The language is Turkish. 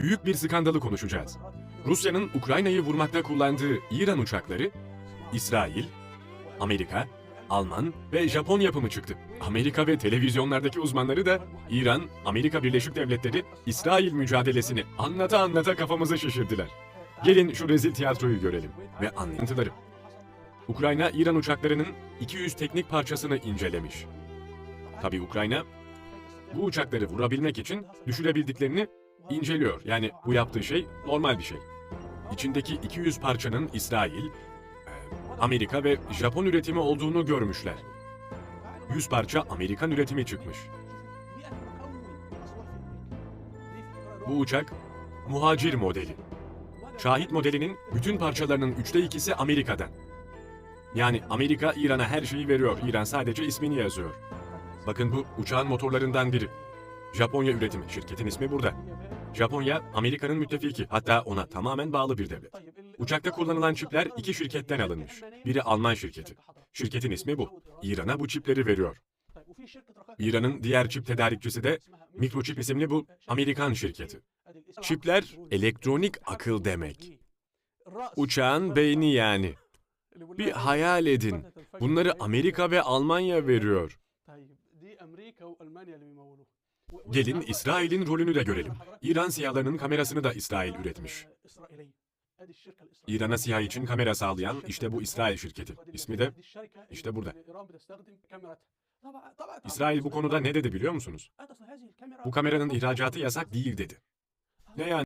büyük bir skandalı konuşacağız. Rusya'nın Ukrayna'yı vurmakta kullandığı İran uçakları, İsrail, Amerika, Alman ve Japon yapımı çıktı. Amerika ve televizyonlardaki uzmanları da İran, Amerika Birleşik Devletleri, İsrail mücadelesini anlata anlata kafamızı şişirdiler. Gelin şu rezil tiyatroyu görelim ve anlatıları. Ukrayna, İran uçaklarının 200 teknik parçasını incelemiş. Tabi Ukrayna, bu uçakları vurabilmek için düşürebildiklerini inceliyor. Yani bu yaptığı şey normal bir şey. İçindeki 200 parçanın İsrail, e, Amerika ve Japon üretimi olduğunu görmüşler. 100 parça Amerikan üretimi çıkmış. Bu uçak muhacir modeli. Şahit modelinin bütün parçalarının üçte ikisi Amerika'dan. Yani Amerika İran'a her şeyi veriyor. İran sadece ismini yazıyor. Bakın bu uçağın motorlarından biri. Japonya üretimi. Şirketin ismi burada. Japonya, Amerika'nın müttefiki. Hatta ona tamamen bağlı bir devlet. Uçakta kullanılan çipler iki şirketten alınmış. Biri Alman şirketi. Şirketin ismi bu. İran'a bu çipleri veriyor. İran'ın diğer çip tedarikçisi de Microchip isimli bu Amerikan şirketi. Çipler elektronik akıl demek. Uçağın beyni yani. Bir hayal edin. Bunları Amerika ve Almanya veriyor. Gelin İsrail'in rolünü de görelim. İran siyahlarının kamerasını da İsrail üretmiş. İran'a siyah için kamera sağlayan işte bu İsrail şirketi. İsmi de işte burada. İsrail bu konuda ne dedi biliyor musunuz? Bu kameranın ihracatı yasak değil dedi. Ne yani?